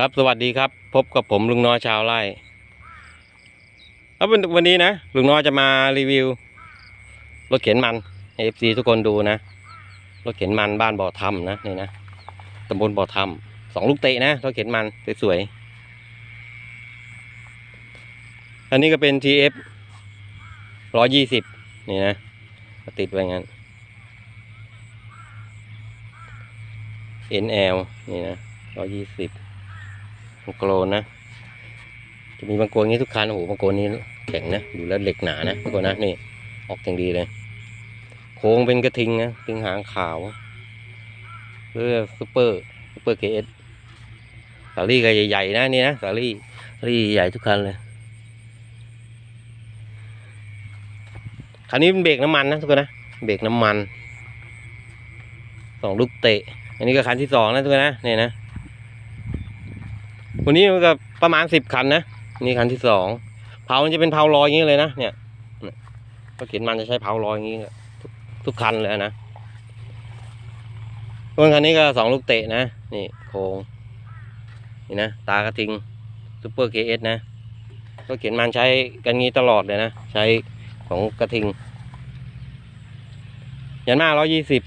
ครับสวัสดีครับ พบกับผมลุงน้อยชาวไร่แล้ววันวันนี้นะลุงน้อยจะมารีวิว รถเข็นมันเอฟซีทุกคนดูนะ รถเข็นมันบ้านบ่อทำนะนี่นะตำบลบ่อทำสองลูกเตะนะรถเข็นมันสวยๆอันนี้ก็เป็น TF ร้อยยี่สิบนี่นะติดไว้งั้น NL นี่นะร้อยยี่สิบ มังโกรนะ จะมีบางโกรงนี้ทุกคันโอ้โหบางโกรนี้แข็งนะดูแล้วเหล็กหนานะทุกคนนะนี่ออกอย่างดีเลย โค้งเป็นกระทิงนะทิงหางขาวเรือซูเปอร์ซูเปอร์เคเอสสาลี่ก็ใหญ่ๆนะนี่นะสาลี่สาลี่ใหญ่ทุกคันเลยคันนี้เป็นเบรกน้ำมันนะทุกคนนะเบรกน้ำมันสองลูกเตะ อันนี้ก็คันที่สองนะทุกคนนะนี่นะ วันนี้มันก็ประมาณสิบคันนะนี่คันที่สองเผามันจะเป็นเผาลอยอย่างนี้เลยนะเนี่ยก็เขียนมันจะใช้เผาลอยอย่างนี้ทุกทุกคันเลยนะส่วนคันนี้ก็สองลูกเตะนะนี่โคงนี่นะตากระทิงซูเปอร์เคเอสนะก็เขียนมันใช้กันงี้ตลอดเลยนะใช้ของกระทิงยันมาร้อยยี่สิบ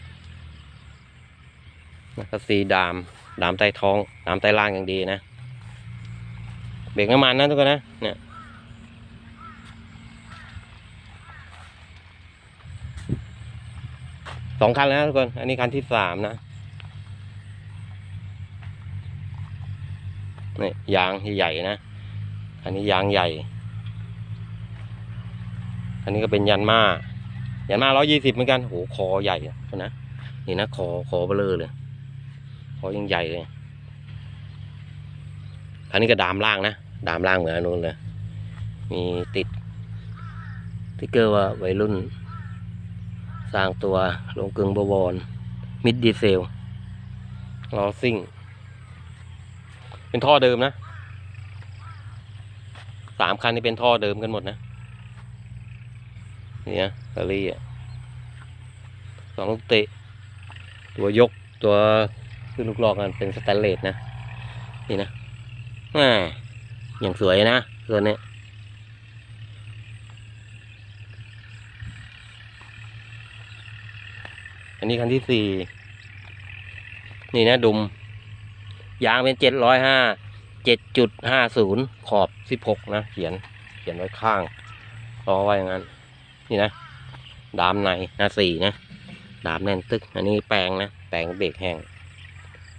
ก็สีดาม ดามใต้ท้อง ดามใต้ล่างอย่างดีนะ เบรกน้ำมันนะทุกคนนะเนี่ยสองคันแล้วทุกคน อันนี้คันที่สามนะนี่ยางใหญ่ๆนะ อันนี้ยางใหญ่ อันนี้ก็เป็นยันมายันมาร้อยยี่สิบเหมือนกันโหคอใหญ่นะ นี่นะคอคอเบลอเลยคอยังใหญ่เลย อันนี้ก็ดามล่างนะ ดามล่างเหมือนอันนู้นเลย มีติดติ๊กเกอร์ว่าวัยรุ่น สร้างตัวลงกึงบวร มิดดีเซลล้อซิ่ง เป็นท่อเดิมนะ สามคันนี้เป็นท่อเดิมกันหมดนะ นี่นะกาลี่อะสองลูกเตะ ตัวยกตัวขึ้นลูกลอกกันเป็นสแตนเลสนะ นี่นะ อ่าอย่างสวยนะตัวนี้อันนี้คันที่สี่นี่นะดุม ยางเป็นเจ็ดร้อยห้าเจ็ดจุดห้าศูนย์ขอบสิบหกนะ เขียนเขียนไว้ข้างรอไว้อย่างนั้น นี่นะ ดามในนะสี่นะ ดามแน่นตึก อันนี้แปลงนะ แปลงเบรกแห้ง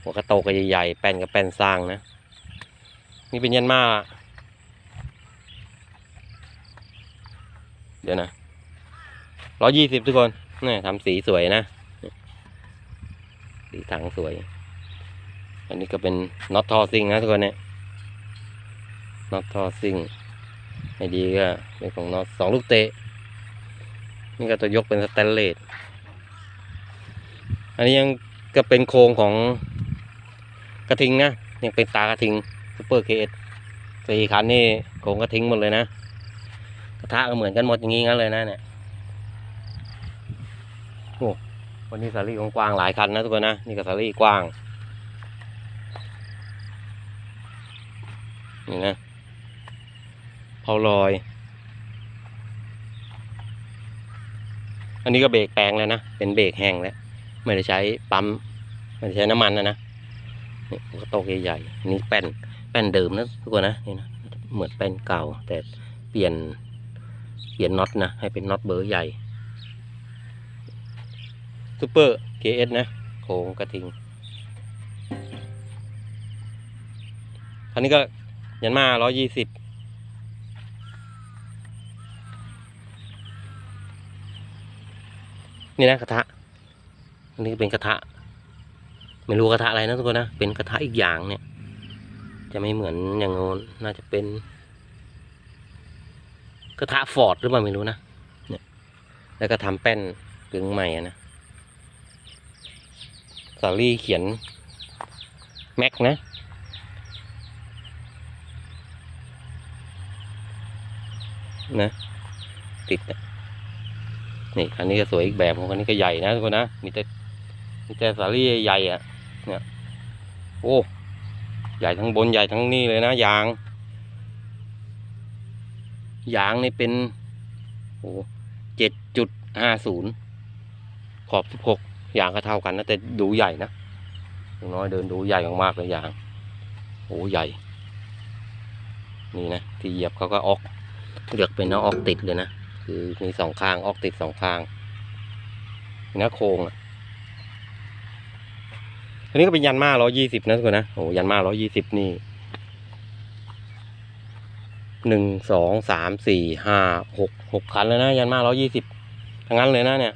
หัวกระโตกใหญ่ๆแป้นกับแป้นสร้างนะ นี่เป็นยันมา เดี๋ยวนะร้อยี่สิบทุกคนนี่ทำสีสวยนะสีถังสวย อันนี้ก็เป็นน็อตทอซิงนะทุกคนเนี่ยน็อตทอซิงไม่ดีก็เป็นของน็อตสองลูกเตะ นี่ก็จะยกเป็นสแตนเลสอันนี้ยังก็เป็นโครงของกระทิงนะยังเป็นตากระทิง เปอร์เคสสี่คันนี่โคงกระทิ้งหมดเลยนะกระทะก็เหมือนกันหมดอย่างงี้งั้นเลยนะเนี่ยโอ้วันนี้สาลี่กว้างหลายคันนะทุกคนนะนี่ก็สาลี่กว้างนี่นะเผาลอย อันนี้ก็เบรกแปลงแล้วนะ เป็นเบรกแห้งแล้ว ไม่ได้ใช้ปั๊ม ไม่ได้ใช้น้ำมันนะนะนี่กระโตกใหญ่ๆนนี่แป้น แป้นเดิมนะทุกคนนะนี่นะเหมือนแป้นเก่า แต่เปลี่ยนเปลี่ยนน็อตนะให้เป็นน็อตเบอร์ใหญ่ซูเปอร์เคเอสนะโค้งกระทิงคันนี้ก็ยันมาร้อยยี่สิบนี่นะกระทะอันนี้เป็นกระทะ ไม่รู้กระทะอะไรนะทุกคนนะ เป็นกระทะอีกอย่างเนี่ย จะไม่เหมือนอย่างโน้นน่าจะเป็น กระทะฟอร์ดหรือเปล่าไม่รู้นะเนี่ยแล้วก็ทำแป้นกึ่งใหม่นะสาลี่เขียนแม็กนะนะ ติดนะนี่คันนี้ก็สวยอีกแบบของคันนี้ก็ใหญ่นะทุกคนนะ มีแต่มีแต่สาลี่ใหญ่อะเนี่ย โอ้ ใหญ่ทั้งบนใหญ่ทั้งนี่เลยนะยาง ยางนี่เป็นโอ้เจ็ดจุดห้าศูนย์ขอบสิบหกยางก็เท่ากันนะแต่ดูใหญ่นะน้อยเดินดูใหญ่มากๆเลยยางโอ้ใหญ่ นี่นะที่เหยียบเขาก็ออกเลือกเป็นเอออกติดเลยนะ คือมีสองข้างออกติดสองข้างนี่นะโครงอะ อันนี้ก็เป็นยันมาร้อยี่สิบนะทุกคนนะ โอ้ยันมาร้อยี่สิบนี่หนึ่งสองสามสี่ห้าหกหกคันแล้วนะยันมาร้อยี่สิบทั้งนั้นเลยนะเนี่ย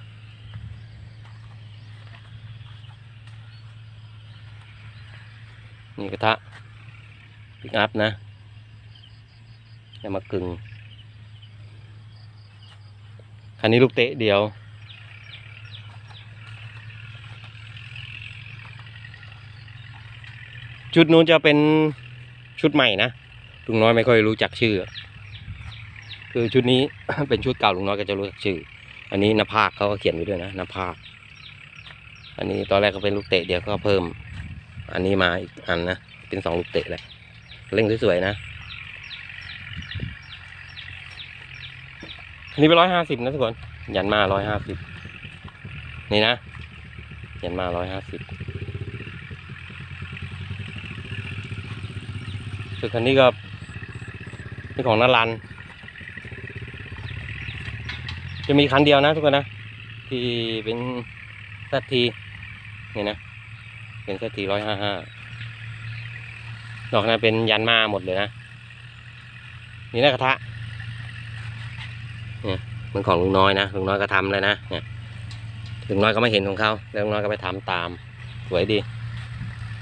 นี่กระทะปิกอัพนะจะมากึ่งคันนี้ลูกเตะเดียว ชุดนู้นจะเป็นชุดใหม่นะลุงน้อยไม่ค่อยรู้จักชื่อ คือชุดนี้ เป็นชุดเก่าลุงน้อยก็จะรู้จักชื่อ อันนี้นภาคเขาก็เขียนไว้ด้วยนะนภาคอันนี้ตอนแรกก็เป็นลูกเตะเดียวก็เพิ่ม อันนี้มาอีกอันนะเป็นสองลูกเตะเลยเร่งสวยๆนะอันนี้เป็นร้อยห้าสิบนะทุกคนยันมาร้อยห้าสิบนี่นะยันมาร้อยห้าสิบ ส่วนคันนี้ก็เป็นของนารัน จะมีคันเดียวนะทุกคนนะ ที่เป็นสัตทีนี่นะ เป็นสัตทีร้อยห้าห้าดอกนั้นเป็นยันมาหมดเลยนะ นี่นะกระทะเนี่ยมันของลุงน้อยนะลุงน้อยก็ทำเลยนะเนี่ยลุงน้อยก็ไม่เห็นของเขาแล้วลุงน้อยก็ไปทำตาม สวยดี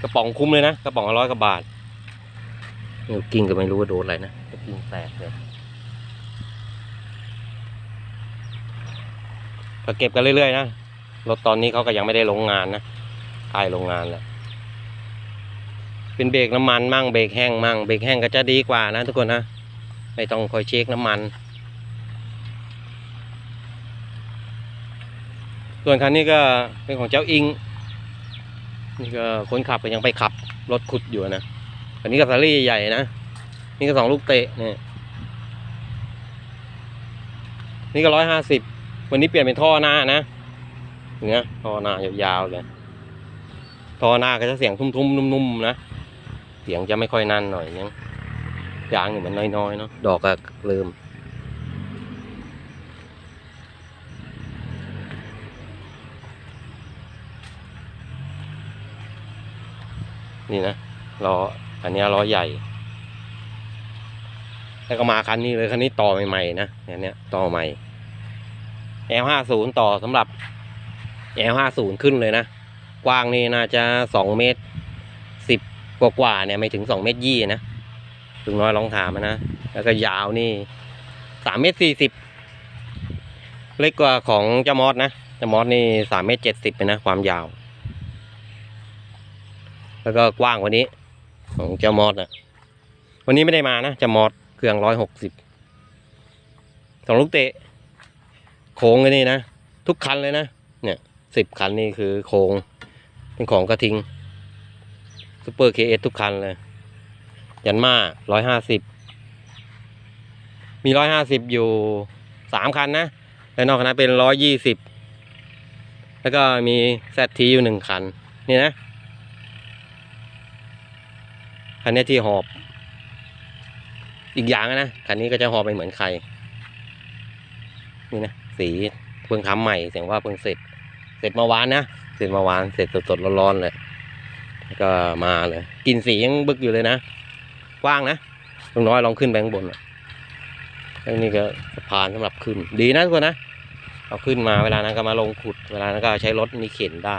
กระป๋องคุ้มเลยนะ กระป๋องละร้อยกว่าบาท นี่กิ้งก็ไม่รู้ว่าโดนอะไรนะก็กิ้งแตกเลยก็เก็บกันเรื่อยๆนะรถตอนนี้เขาก็ยังไม่ได้ลงงานนะใกล้ลงงานแล้วเป็นเบรกน้ำมันมั่งเบรกแห้งมั่งเบรกแห้งก็จะดีกว่านะทุกคนนะไม่ต้องคอยเช็คน้ำมัน ส่วนคันนี้ก็เป็นของเจ้าอิงนี่ก็คนขับก็ยังไปขับรถขุดอยู่นะ อันนี้ก็สาลี่ใหญ่นะ นี่ก็สองลูกเตะเนี่ยนี่ก็ร้อยห้าสิบวันนี้เปลี่ยนเป็นท่อหน้านะเนี่ยท่อหน้ายาวๆเลยท่อหน้าก็จะเสียงทุ่มๆนุ่มๆนะเสียงจะไม่ค่อยนั่นหน่อยยังยางเนี่มันน้อยๆเนาะดอกก็เริ่มนี่นะล้อ อันนี้ล้อใหญ่ แล้วก็มาคันนี้เลยคันนี้ต่อใหม่ๆนะเนี่ยเนี้ต่อใหม่ L ห้าศูนย์ต่อสำหรับ L ห้าศูนย์ขึ้นเลยนะ กว้างนี่น่าจะสองเมตรสิบกว่าๆเนี่ยไม่ถึงสองเมตรยี่นะลุงน้อยลองถามนะ แล้วก็ยาวนี่สามเมตรสี่สิบเล็กกว่าของเจ้ามอสนะเจ้ามอสนี่สามเมตรเจ็ดสิบนะ ความยาว แล้วก็กว้างกว่านี้ ของเจ้ามอสนะวันนี้ไม่ได้มานะเจ้ามอสเครื่องร้อยหกสิบสองลูกเตะ โค้งกันนี่นะ ทุกคันเลยนะ เนี่ยสิบคันนี่คือโค้งเป็นของกระทิงซูเปอร์เคเอทุกคันเลย ยันมาร้อยห้าสิบมีร้อยห้าสิบอยู่สามคันนะแล้วนอกนั้นเป็นร้อยยี่สิบแล้วก็มีแซทีอยู่หนึ่งคัน นี่นะ คันนี้ที่หอบ อีกอย่างนะคันนี้ก็จะหอบไปเหมือนใคร นี่นะสีเพิ่งทำใหม่เสียงว่าเพิ่งเสร็จ เสร็จเมื่อวานนะเสร็จเมื่อวานเสร็จสดๆร้อนๆเลยก็มาเลยกลินสียังบึกอยู่เลยนะกว้างนะลุงน้อยลองขึ้นไปข้างบนอะแล้วนี่ก็สะพานสำหรับขึ้น ดีนะทุกคนนะ เอาขึ้นมาเวลานั้นก็มาลงขุด เวลานั้นก็ใช้รถนี่เข็นได้